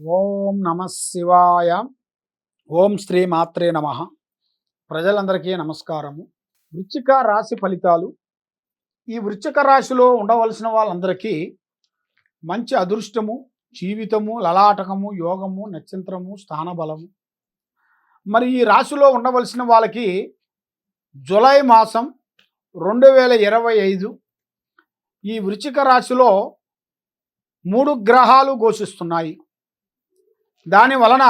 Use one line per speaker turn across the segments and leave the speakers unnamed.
ఓం నమ శివాయ. ఓం శ్రీ మాత్రే నమ. ప్రజలందరికీ నమస్కారము. వృచ్చిక రాశి ఫలితాలు. ఈ వృచ్చిక రాశిలో ఉండవలసిన వాళ్ళందరికీ మంచి అదృష్టము జీవితము లలాటకము యోగము నక్షత్రము స్థానబలము. మరి ఈ రాశిలో ఉండవలసిన వాళ్ళకి జులై మాసం రెండు వేల ఇరవై ఐదు ఈ వృచ్చిక రాశిలో మూడు గ్రహాలు ఘోషిస్తున్నాయి. దాని వలన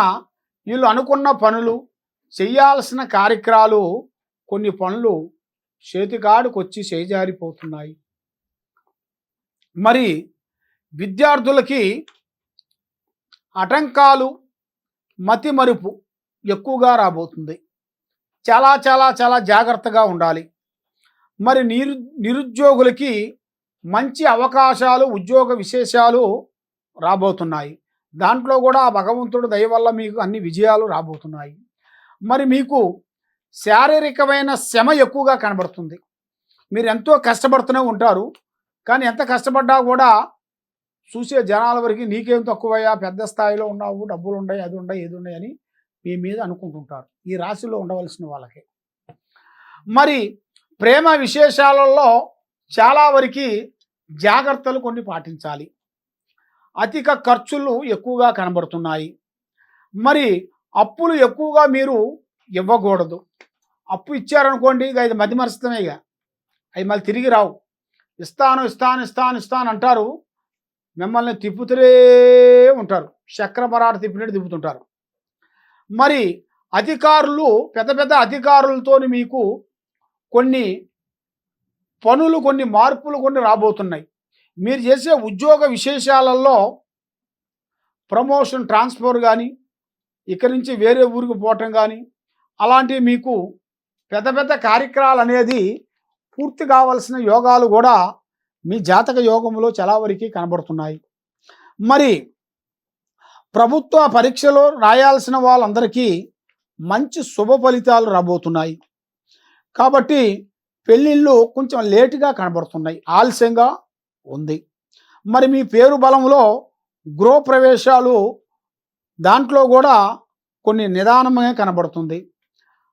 వీళ్ళు అనుకున్న పనులు చేయాల్సిన కార్యక్రమాలు కొన్ని పనులు చేతికాడుకొచ్చి చేజారిపోతున్నాయి. మరి విద్యార్థులకి ఆటంకాలు మతి మరుపు ఎక్కువగా రాబోతుంది. చాలా చాలా చాలా జాగ్రత్తగా ఉండాలి. మరి నిరు నిరుద్యోగులకి మంచి అవకాశాలు ఉద్యోగ విశేషాలు రాబోతున్నాయి. దాంట్లో కూడా ఆ భగవంతుడు దయ వల్ల మీకు అన్ని విజయాలు రాబోతున్నాయి. మరి మీకు శారీరకమైన శ్రమ ఎక్కువగా కనబడుతుంది. మీరు ఎంతో కష్టపడుతూనే ఉంటారు. కానీ ఎంత కష్టపడ్డా కూడా చూసే జనాల వరకు నీకేం తక్కువయ్యా? పెద్ద స్థాయిలో ఉన్నావు. డబ్బులు ఉన్నాయి అది ఉన్నాయి ఏది ఉన్నాయి అని మీ మీద అనుకుంటుంటారు. ఈ రాశిలో ఉండవలసిన వాళ్ళకి. మరి ప్రేమ విశేషాలలో చాలా వరకు జాగ్రత్తలు కొన్ని పాటించాలి. అధిక ఖర్చులు ఎక్కువగా కనబడుతున్నాయి. మరి అప్పులు ఎక్కువగా మీరు ఇవ్వకూడదు. అప్పు ఇచ్చారనుకోండి ఇక ఇది మధ్యమరుస్తమే ఇక. అవి మళ్ళీ తిరిగి రావు. ఇస్తాను ఇస్తాను ఇస్తాను ఇస్తాను అంటారు. మిమ్మల్ని తిప్పుతూనే ఉంటారు. చక్రపరాట తిప్పినట్టు తిప్పుతుంటారు. మరి అధికారులు పెద్ద పెద్ద అధికారులతో మీకు కొన్ని పనులు కొన్ని మార్పులు కొన్ని రాబోతున్నాయి. మీరు చేసే ఉద్యోగ విశేషాలలో ప్రమోషన్ ట్రాన్స్ఫర్ కానీ ఇక్కడి నుంచి వేరే ఊరికి పోవటం కానీ అలాంటివి మీకు పెద్ద పెద్ద కార్యక్రమాలు అనేది పూర్తి కావాల్సిన యోగాలు కూడా మీ జాతక యోగంలో చాలా వరకు కనబడుతున్నాయి. మరి ప్రభుత్వ పరీక్షలో రాయాల్సిన వాళ్ళందరికీ మంచి శుభ ఫలితాలు రాబోతున్నాయి. కాబట్టి పెళ్ళిళ్ళు కొంచెం లేటుగా కనబడుతున్నాయి. ఆలస్యంగా ఉంది. మరి మీ పేరు బలంలో గృహప్రవేశాలు దాంట్లో కూడా కొన్ని నిదానమే కనబడుతుంది.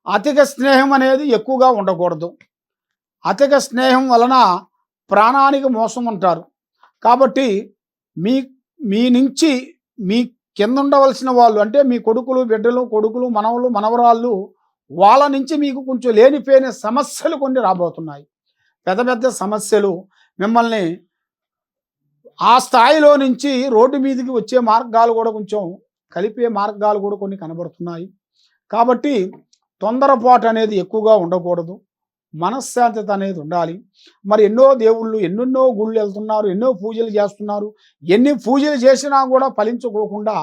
అతిక స్నేహం అనేది ఎక్కువగా ఉండకూడదు. అతిక స్నేహం వలన ప్రాణానికి మోసం అంటారు. కాబట్టి మీ మీ నుంచి మీ కింద ఉండవలసిన వాళ్ళు అంటే మీ కొడుకులు బిడ్డలు కొడుకులు మనవలు మనవరాళ్ళు వాళ్ళ నుంచి మీకు కొంచెం లేనిపోయిన సమస్యలు కొన్ని రాబోతున్నాయి. పెద్ద పెద్ద సమస్యలు మిమ్మల్ని ఆ స్థాయిలో నుంచి రోడ్డు మీదకి వచ్చే మార్గాలు కూడా కొంచెం కలిపే మార్గాలు కూడా కొన్ని కనబడుతున్నాయి. కాబట్టి తొందరపాటు అనేది ఎక్కువగా ఉండకూడదు. మనశ్శాంతత అనేది ఉండాలి. మరి ఎన్నో దేవుళ్ళు ఎన్నెన్నో గుళ్ళు వెళ్తున్నారు ఎన్నో పూజలు చేస్తున్నారు ఎన్ని పూజలు చేసినా కూడా ఫలించుకోకుండా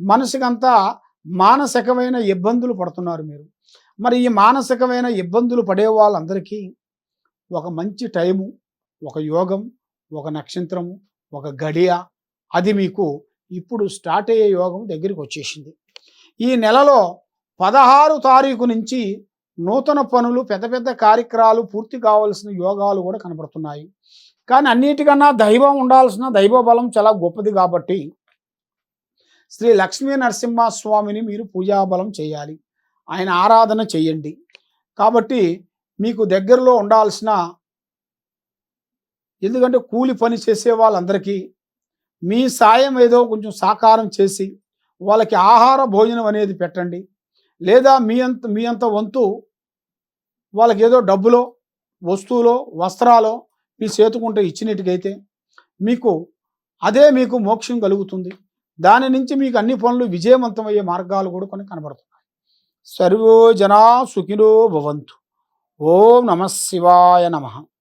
మనసుకంతా మానసికమైన ఇబ్బందులు పడుతున్నారు మీరు. మరి ఈ మానసికమైన ఇబ్బందులు పడే వాళ్ళందరికీ ఒక మంచి టైము ఒక యోగం ఒక నక్షత్రము ఒక గడియ. అది మీకు ఇప్పుడు స్టార్ట్ అయ్యే యోగం దగ్గరికి వచ్చేసింది. ఈ నెలలో పదహారు తారీఖు నుంచి నూతన పనులు పెద్ద పెద్ద కార్యక్రమాలు పూర్తి కావాల్సిన యోగాలు కూడా కనబడుతున్నాయి. కానీ అన్నిటికన్నా దైవం ఉండాల్సిన దైవ బలం చాలా గొప్పది కాబట్టి శ్రీ లక్ష్మీ నరసింహస్వామిని మీరు పూజాబలం చేయాలి. ఆయన ఆరాధన చేయండి. కాబట్టి మీకు దగ్గరలో ఉండాల్సిన ఎందుకంటే కూలి పని చేసే వాళ్ళందరికీ మీ సాయం ఏదో కొంచెం సాకారం చేసి వాళ్ళకి ఆహార భోజనం అనేది పెట్టండి. లేదా మీ అంత మీ అంత వంతు వాళ్ళకి ఏదో డబ్బులో వస్తువులో వస్త్రాలో మీ చేతుకుంటే ఇచ్చినట్టుకైతే మీకు అదే మీకు మోక్షం కలుగుతుంది. దాని నుంచి మీకు అన్ని పనులు విజయవంతమయ్యే మార్గాలు కూడా కొన్ని కనబడుతున్నాయి. సర్వో జనా సుఖినో భవంతు. ఓం నమ శివాయ నమ.